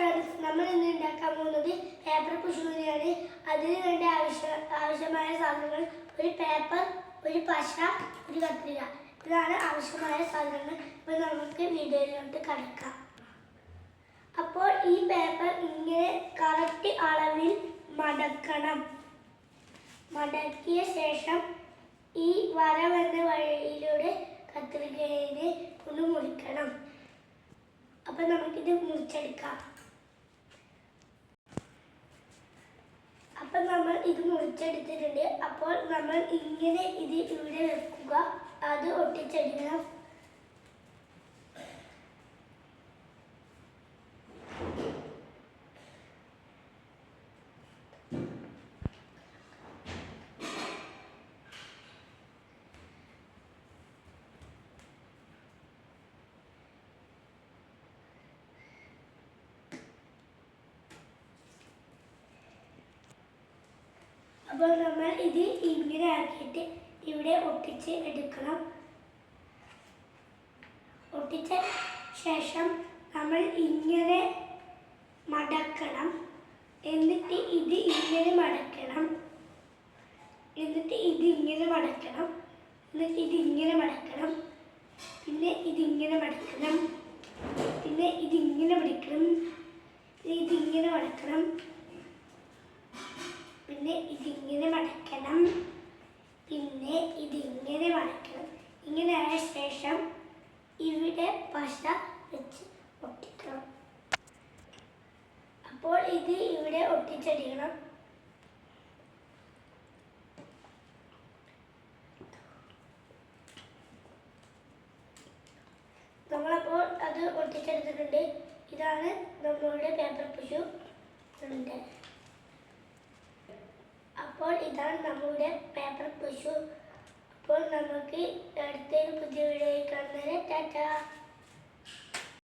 Friends നമ്മൾ ഇന്ന് ഉണ്ടാക്കാൻ പോകുന്നത് പേപ്പർ പുഷൂരിയാണ് അതിന് വേണ്ട ആവശ്യ ആവശ്യമായ സാധനങ്ങൾ ഒരു പേപ്പർ ഒരു പശ ഒരു കത്രിക. ഇതാണ് ആവശ്യമായ സാധനങ്ങൾ. ഇപ്പോൾ നമുക്ക് വീഡിയോയിലോട്ട് കടക്കാം. അപ്പോൾ ഈ പേപ്പർ ഇങ്ങനെ കറക്റ്റ് അളവിൽ മടക്കണം. മടക്കിയ ശേഷം ഈ വരവെന്ന വഴിയിലൂടെ കത്രികയെ ഒന്ന് മുറിക്കണം അപ്പം നമുക്കിത് മുറിച്ചെടുക്കാം അപ്പൊ നമ്മൾ ഇത് മുറിച്ചെടുത്തിട്ടുണ്ട്. അപ്പോൾ നമ്മൾ ഇങ്ങനെ ഇത് ഇവിടെ വെക്കുക. അത് ഒട്ടിച്ചെടുക്കണം. അപ്പോൾ നമ്മൾ ഇത് ഇങ്ങനെ ആക്കിയിട്ട് ഇവിടെ ഒട്ടിച്ച് എടുക്കണം. ഒട്ടിച്ച ശേഷം നമ്മൾ ഇങ്ങനെ മടക്കണം. എന്നിട്ട് ഇത് ഇങ്ങനെ മടക്കണം. എന്നിട്ട് ഇത് ഇങ്ങനെ മടക്കണം. എന്നിട്ട് ഇത് ഇങ്ങനെ മടക്കണം. പിന്നെ ഇതിങ്ങനെ മടക്കണം. പിന്നെ ഇതിങ്ങനെ മടക്കണം. ഇതിങ്ങനെ മടക്കണം. പിന്നെ ഇതിങ്ങനെ മടക്കണം പിന്നെ ഇതിങ്ങനെ മടക്കണം ഇങ്ങനെ ആയ ശേഷം ഇവിടെ പശ വെച്ച് ഒട്ടിക്കണം. അപ്പോൾ ഇത് ഇവിടെ ഒട്ടിച്ചടിക്കണം. നമ്മളപ്പോൾ അത് ഒട്ടിച്ചെടുത്തിട്ടുണ്ട്. ഇതാണ് നമ്മളുടെ പേപ്പർ പുഷു ഉണ്ട്. അപ്പോൾ ഇതാണ് നമ്മുടെ പേപ്പർ പുഷു അപ്പോൾ നമുക്ക് അടുത്തൊരു പുതിയ വീഡിയോ കാണുന്നത് ടാറ്റ.